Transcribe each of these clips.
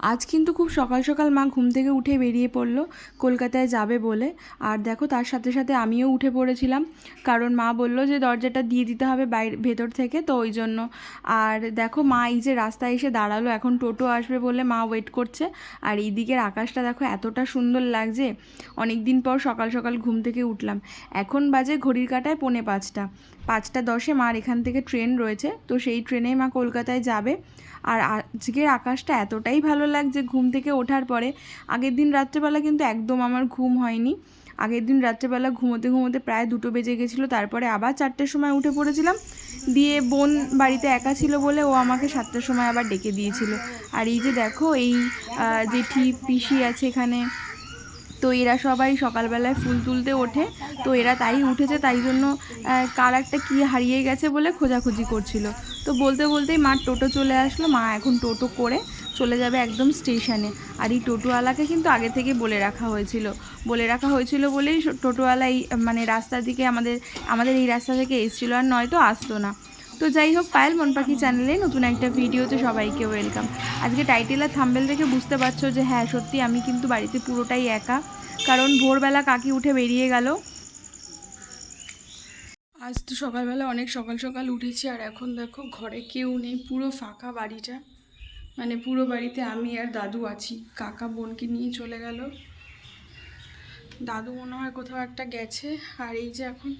আজ কিন্তু খুব সকাল সকাল মা ঘুম থেকে উঠে বেরিয়ে পড়ল, কলকাতায় যাবে বলে। আর দেখো, তার সাথে সাথে আমিও উঠে পড়েছিলাম। কারণ মা বলল যে, দরজাটা দিয়ে দিতে হবে বাইরে, ভেতর থেকে, তো ওই জন্য। আর দেখো, মা এই যে রাস্তায় এসে দাঁড়াল, এখন টোটো আসবে বলে মা ওয়েট করছে। আর এই দিকের আকাশটা দেখো, এতটা সুন্দর লাগছে। অনেক দিন পর সকাল সকাল ঘুম থেকে উঠলাম। এখন বাজে ঘড়ির কাটায় পৌনে পাঁচটা। পাঁচটা দশে মার এখান থেকে ট্রেন রয়েছে। তো সেই ট্রেনেই মা কলকাতায় যাবে। আর আজকের আকাশটা এতটাই ভালো লাগছে ঘুম থেকে ওঠার পরে। আগের দিন রাত্রেবেলা কিন্তু একদম আমার ঘুম হয়নি। আগের দিন রাত্রেবেলা ঘুমোতে ঘুমোতে প্রায় দুটো বেজে গেছিল। তারপরে আবার চারটের সময় উঠে পড়েছিলাম। দিয়ে বোন বাড়িতে একা ছিল বলে ও আমাকে সাতটার সময় আবার ডেকে দিয়েছিল। আর এই যে দেখো, এই জেঠি, পিসি আছে এখানে। তো এরা সবাই সকালবেলায় ফুল তুলতে ওঠে। তো এরা তাই উঠেছে, তাই জন্য কার একটা কী হারিয়ে গেছে বলে খোঁজাখুঁজি করছিল। তো বলতে বলতেই মার টোটো চলে আসলো। মা এখন টোটো করে চলে যাবে একদম স্টেশনে। আর এই টোটোওয়ালাকে কিন্তু আগে থেকে বলে রাখা হয়েছিল। বলে রাখা হয়েছিল বলেই টোটোওয়ালা এই মানে রাস্তার দিকে আমাদের আমাদের এই রাস্তা থেকে এসেছিল। আর নয়তো আসতো না। তো যাই হোক, পায়েল মন পাখি চ্যানেলে নতুন একটা ভিডিওতে সবাইকে ওয়েলকাম আজকে টাইটেল আর থাম্বেল দেখে বুঝতে পারছ যে হ্যাঁ সত্যি আমি কিন্তু বাড়িতে পুরোটাই একা। কারণ ভোরবেলা কাকি উঠে বেরিয়ে গেল। আজ তো সকালবেলা অনেক সকাল সকাল উঠেছি, আর এখন দেখো ঘরে কেউ নেই, পুরো ফাঁকা বাড়িটা। মানে পুরো বাড়িতে আমি আর দাদু আছি। কাকা বোনকে নিয়ে চলে গেল। দাদু মনে হয় কোথাও একটা গেছে। আর এই যে এখন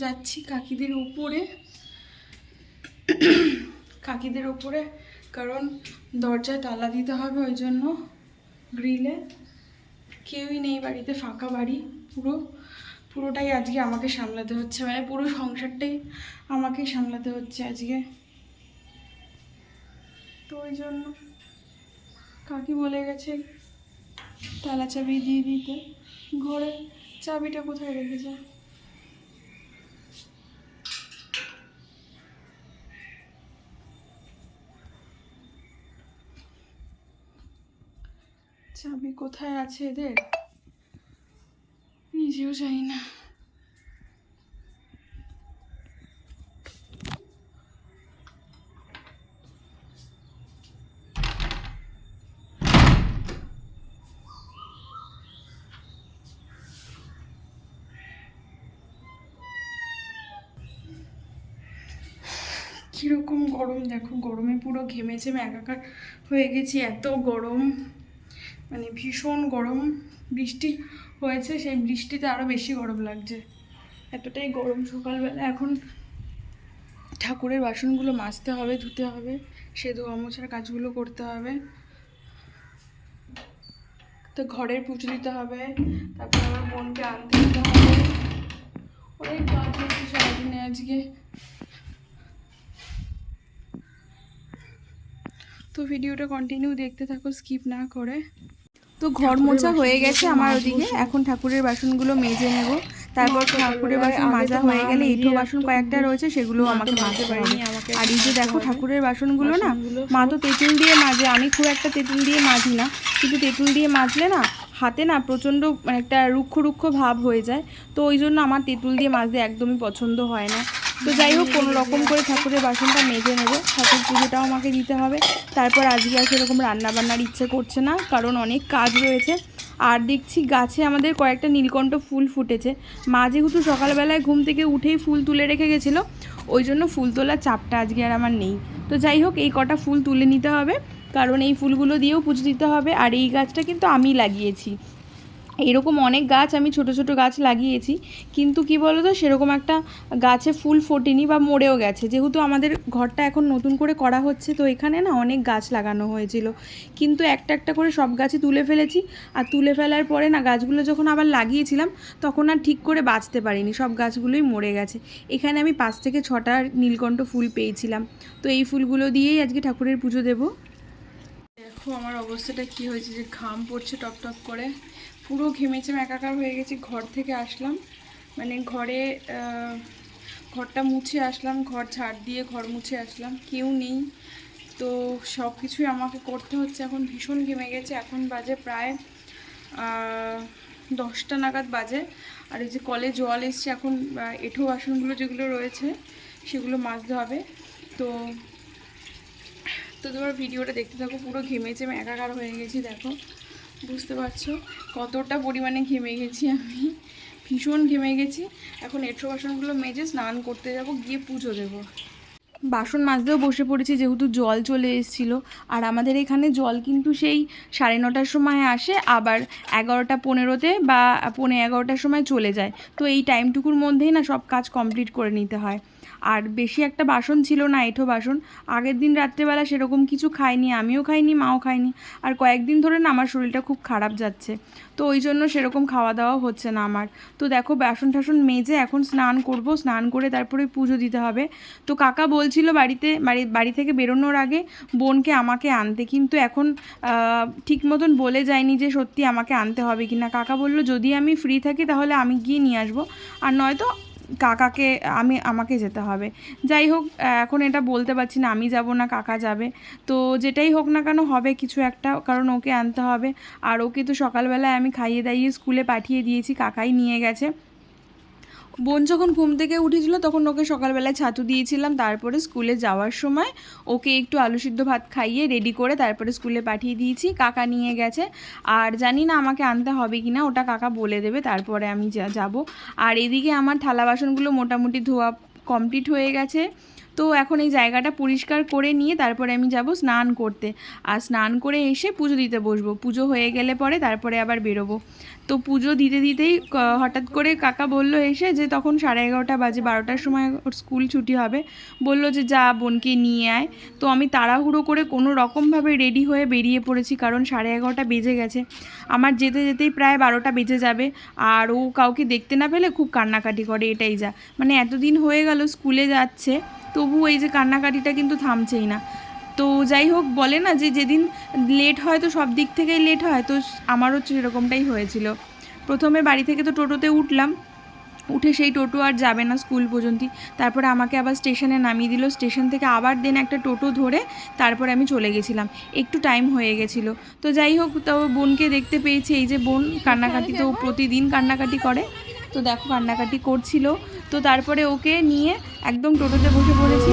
যাচ্ছি কাকিদের উপরে। কাকিদের ওপরে কারণ দরজায় তালা দিতে হবে ওই জন্য গ্রিলে। কেউই নেই বাড়িতে, ফাঁকা বাড়ি পুরো। পুরোটাই আজকে আমাকে সামলাতে হচ্ছে মানে পুরো সংসারটাই আমাকেই সামলাতে হচ্ছে আজকে। তো ওই জন্য কাকি বলে গেছে তালা চাবি দিয়ে দিতে। ঘরে চাবিটা কোথায় রেখেছে? চাবি কোথায় আছে এদের? নিজেও জানি না। কীরকম গরম দেখো, গরমে পুরো ঘেমেছে, আমি একাকার হয়ে গেছি, এত গরম। মানে ভীষণ গরম বৃষ্টি হয়েছে, সেই বৃষ্টিতে আরও বেশি গরম লাগছে। এতটাই গরম সকালবেলা। এখন ঠাকুরের বাসনগুলো মাজতে হবে, ধুতে হবে সে ধোয়া মোছার কাজগুলো করতে হবে। তো ঘরের পুজো দিতে হবে, তারপর আমার বোনকে আনতে দিতে হবে। অনেক কাজ হচ্ছে সারাদিনে আজকে। তো ভিডিওটা কন্টিনিউ দেখতে থাকো স্কিপ না করে। তো ঘর মোছা হয়ে গেছে আমার ওদিকে। এখন ঠাকুরের বাসনগুলো মেজে নেব। তারপর ঠাকুরের বাসন মাজা হয়ে গেলে এঁঠো বাসন কয়েকটা রয়েছে সেগুলো আমাকে মাজতে পারিনি। আর এই যে দেখো ঠাকুরের বাসনগুলো না মা তো তেঁতুল দিয়ে মাজে। আমি খুব একটা তেঁতুল দিয়ে মাজি না কিন্তু তেঁতুল দিয়ে মাজলে না হাতে না প্রচণ্ড মানে একটা রুক্ষ রুক্ষ ভাব হয়ে যায়। তো ওই জন্য আমার তেঁতুল দিয়ে মাজতে একদমই পছন্দ হয় না। তো যাই হোক, কোনো রকম করে ঠাকুরের বাসনটা মেজে নেব। ঠাকুর পুজোটাও আমাকে দিতে হবে। তারপর আজকে আর সেরকম রান্না বান্নার ইচ্ছে করছে না, কারণ অনেক কাজ রয়েছে। আর দেখছি গাছে আমাদের কয়েকটা নীলকণ্ঠ ফুল ফুটেছে। মা যেহেতু সকালবেলায় ঘুম থেকে উঠেই ফুল তুলে রেখে গেছিল, ওই জন্য ফুল তোলার চাপটা আজকে আর আমার নেই। তো যাই হোক, এই কটা ফুল তুলে নিতে হবে, কারণ এই ফুলগুলো দিয়েও পুজো দিতে হবে। আর এই গাছটা কিন্তু আমি লাগিয়েছি। এরকম অনেক গাছ আমি ছোট ছোট গাছ লাগিয়েছি, কিন্তু কি বলো তো সেরকম একটা গাছে ফুল ফোটেনি বা মরেও গেছে। যেহেতু আমাদের ঘরটা এখন নতুন করে করা হচ্ছে, তো এখানে না অনেক গাছ লাগানো হয়েছিল। কিন্তু একটা একটা করে সব গাছই তুলে ফেলেছি, আর তুলে ফেলার পরে না গাছগুলো যখন আবার লাগিয়েছিলাম, তখন আর ঠিক করে বাঁচতে পারিনি, সব গাছগুলোই মরে গেছে। এখানে আমি পাঁচ থেকে ছটা নীলকণ্ঠ ফুল পেয়েছিলাম। তো এই ফুলগুলো দিয়েই আজকে ঠাকুরের পুজো দেবো। দেখো আমার অবস্থাটা কি হয়েছে যে ঘাম পড়ছে টপ টপ করে। পুরো ঘেমেছে আমি একাকার হয়ে গেছি, ঘর থেকে আসলাম। মানে ঘরে ঘরটা মুছে আসলাম, ঘর ঝাড় দিয়ে ঘর মুছে আসলাম, কেউ নেই। তো সব কিছুই আমাকে করতে হচ্ছে, এখন ভীষণ ঘেমে গেছে, এখন বাজে প্রায় দশটা নাগাদ বাজে। আর এই যে কলে জল এসছে, এখন এঁঠো বাসনগুলো যেগুলো রয়েছে, সেগুলো মাজতে হবে। তো তো তোমার ভিডিওটা দেখতে থাকো, পুরো ঘেমে চেমে একাকার হয়ে গেছি, দেখো। বুঝতে পারছ? কতটা পরিমাণে ঘেমে গেছি আমি। ভীষণ ঘেমে গেছি। এখন এঁঠো বাসনগুলো মেজে স্নান করতে যাব, গিয়ে পুজো দেবো। বাসন মাজতেও বসে পড়েছি, যেহেতু জল চলে এসেছিল। আর আমাদের এখানে জল কিন্তু সেই সাড়ে নটার সময় আসে, আবার এগারোটা পনেরোতে বা পৌনে এগারোটার সময় চলে যায়। তো এই টাইমটুকুর মধ্যেই না সব কাজ কমপ্লিট করে নিতে হয়। আর বেশি একটা বাসন ছিল না, এঁঠো বাসন। আগের দিন রাত্রেবেলা সেরকম কিছু খাইনি, আমিও খাইনি, মাও খাইনি। আর কয়েকদিন ধরে না আমার শরীরটা খুব খারাপ যাচ্ছে। তো ওই জন্য সেরকম খাওয়া দাওয়া হচ্ছে না আমার। তো দেখো বাসন টাসন মেজে এখন স্নান করব, স্নান করে তারপরে পুজো দিতে হবে। তো কাকা বলছিল বাড়িতে, বাড়ি বাড়ি থেকে বেরোনোর আগে বোনকে আমাকে আনতে। কিন্তু এখন ঠিক মতন বলে যায়নি যে সত্যি আমাকে আনতে হবে কি না কাকা বলল, যদি আমি ফ্রি থাকি তাহলে আমি গিয়ে নিয়ে আসব। আর নয়তো কাকাকে, আমি, আমাকে যেতে হবে। যাই হোক, এখন এটা বলতে পারছি না, আমি যাব না, কাকা যাবে। তো যেটাই হোক না কেন হবে কিছু একটা, কারণ ওকে আনতে হবে। আর ওকে তো সকালবেলায় আমি খাইয়ে দাইয়ে স্কুলে পাঠিয়ে দিয়েছি, কাকাই নিয়ে গেছে। বোন যখন ঘুম থেকে উঠেছিল, তখন ওকে সকালবেলায় ছাতু দিয়েছিলাম। তারপরে স্কুলে যাওয়ার সময় ওকে একটু আলু সিদ্ধ ভাত খাইয়ে রেডি করে তারপরে স্কুলে পাঠিয়ে দিয়েছি। কাকা নিয়ে গেছে। আর জানি না আমাকে আনতে হবে কি না, ওটা কাকা বলে দেবে, তারপরে আমি যাব। আর এদিকে আমার থালা বাসনগুলো মোটামুটি ধোয়া কমপ্লিট হয়ে গেছে। তো এখন এই জায়গাটা পরিষ্কার করে নিয়ে তারপরে আমি যাব স্নান করতে। আর স্নান করে এসে পুজো দিতে বসবো। পুজো হয়ে গেলে পরে তারপরে আবার বেরোবো। তো পুজো দিতে দিতেই হঠাৎ করে কাকা বলল এসে যে তখন সাড়ে এগারোটা বাজে, বারোটার সময় ওর স্কুল ছুটি হবে। বলল যে যা বোনকে নিয়ে আয়। তো আমি তাড়াহুড়ো করে কোনো রকমভাবে রেডি হয়ে বেরিয়ে পড়েছি কারণ সাড়ে এগারোটা বেজে গেছে। আমার যেতে যেতেই প্রায় বারোটা বেজে যাবে। আর ও কাউকে দেখতে না পেলে খুব কান্নাকাটি করে, এটাই যা। মানে এতদিন হয়ে গেল স্কুলে যাচ্ছে। তবু এই যে কান্নাকাটিটা কিন্তু থামছেই না। তো যাই হোক, বলে না যে যেদিন লেট হয় তো সব দিক থেকেই লেট হয়। তো আমারও সেরকমটাই হয়েছিল। প্রথমে বাড়ি থেকে তো টোটোতে উঠলাম। উঠে সেই টোটো আর যাবে না স্কুল পর্যন্ত তারপরে আমাকে আবার স্টেশনে নামিয়ে দিল। স্টেশন থেকে আবার দেন একটা টোটো ধরে তারপরে আমি চলে গেছিলাম। একটু টাইম হয়ে গেছিল। তো যাই হোক, তো বোনকে দেখতে পেয়েছি। এই যে বোন কান্নাকাটি তো প্রতিদিন কান্নাকাটি করে। তো দেখো কান্নাকাটি করছিল। তো তারপরে ওকে নিয়ে একদম টোটোতে বসে পড়েছি।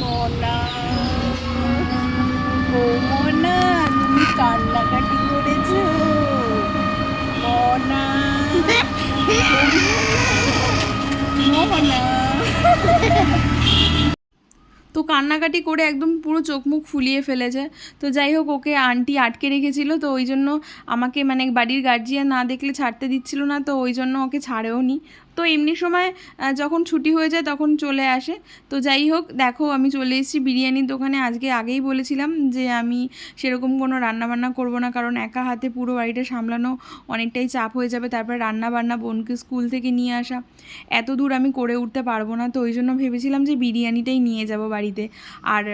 মনা তুমি কান্নাকাটি করেছ। মনা মনা। তো কান্নাকাটি করে একদম পুরো চোখ মুখ ফুলিয়ে ফেলেছে। তো যাই হোক, ওকে আন্টি আটকে রেখেছিল, তো ওই জন্য আমাকে মানে বাড়ির গার্জিয়ান না দেখলে ছাড়তে দিচ্ছিল না, তো ওই জন্য ওকে ছাড়েও নি তো এমনি সময় যখন ছুটি হয়ে যায় তখন চলে আসে। তো যাই হোক, দেখো আমি চলে এসেছি বিরিয়ানির দোকানে। আজকে আগেই বলেছিলাম যে আমি সেরকম কোনো রান্নাবান্না করব না, কারণ একা হাতে পুরো বাড়িটা সামলানো অনেকটাই চাপ হয়ে যাবে। তারপরে রান্না বান্না বোনকে স্কুল থেকে নিয়ে আসা, এত দূর আমি করে উঠতে পারব না। তো ওই জন্য ভেবেছিলাম যে বিরিয়ানিটাই নিয়ে যাব বাড়িতে। আর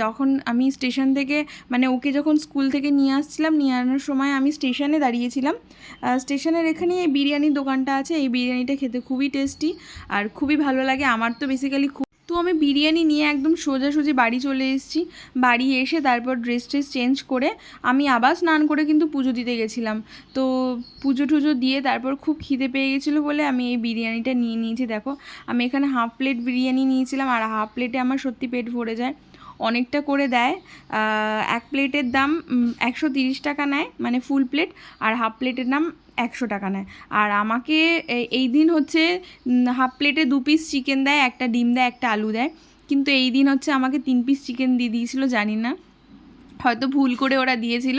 যখন আমি স্টেশন থেকে মানে ওকে যখন স্কুল থেকে নিয়ে আসছিলাম, নিয়ে আনার সময় আমি স্টেশনে দাঁড়িয়েছিলাম। স্টেশনের এখানে এই বিরিয়ানির দোকানটা আছে। এই বিরিয়ানিটা খেতে খুবই টেস্টি আর খুবই ভালো লাগে। আমার তো বেসিক্যালি খুব তো আমি বিরিয়ানি নিয়ে একদম সোজাসুজি বাড়ি চলে এসেছি। বাড়ি এসে তারপর ড্রেস ট্রেস চেঞ্জ করে আমি আবার স্নান করে কিন্তু পুজো দিতে গেছিলাম। তো পুজো টুজো দিয়ে তারপর খুব খিদে পেয়ে গেছিল বলে আমি এই বিরিয়ানিটা নিয়ে নিয়েছি। দেখো, আমি এখানে হাফ প্লেট বিরিয়ানি নিয়েছিলাম আর হাফ প্লেটে আমার সত্যি পেট ভরে যায়। অনেকটা করে দেয়। এক প্লেটের দাম একশো তিরিশ টাকা নেয় মানে ফুল প্লেট আর হাফ প্লেটের দাম একশো টাকা নেয়। আর আমাকে এই দিন হচ্ছে হাফ প্লেটে দু পিস চিকেন দেয়, একটা ডিম দেয়, একটা আলু দেয়। কিন্তু এই দিন হচ্ছে আমাকে তিন পিস চিকেন দিয়ে দিয়েছিলো, জানি না। হয়তো ভুল করে ওরা দিয়েছিল।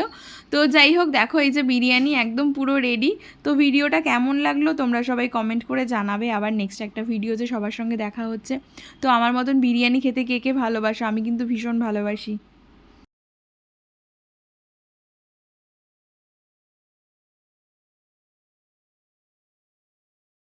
তো যাই হোক, দেখো এই যে বিরিয়ানি একদম পুরো রেডি তো ভিডিওটা কেমন লাগল তোমরা সবাই কমেন্ট করে জানাবে। আবার নেক্সট একটা ভিডিও যে সবার সঙ্গে দেখা হচ্ছে। তো আমার মতন বিরিয়ানি খেতে কে কে ভালোবাসো? আমি কিন্তু ভীষণ ভালোবাসি।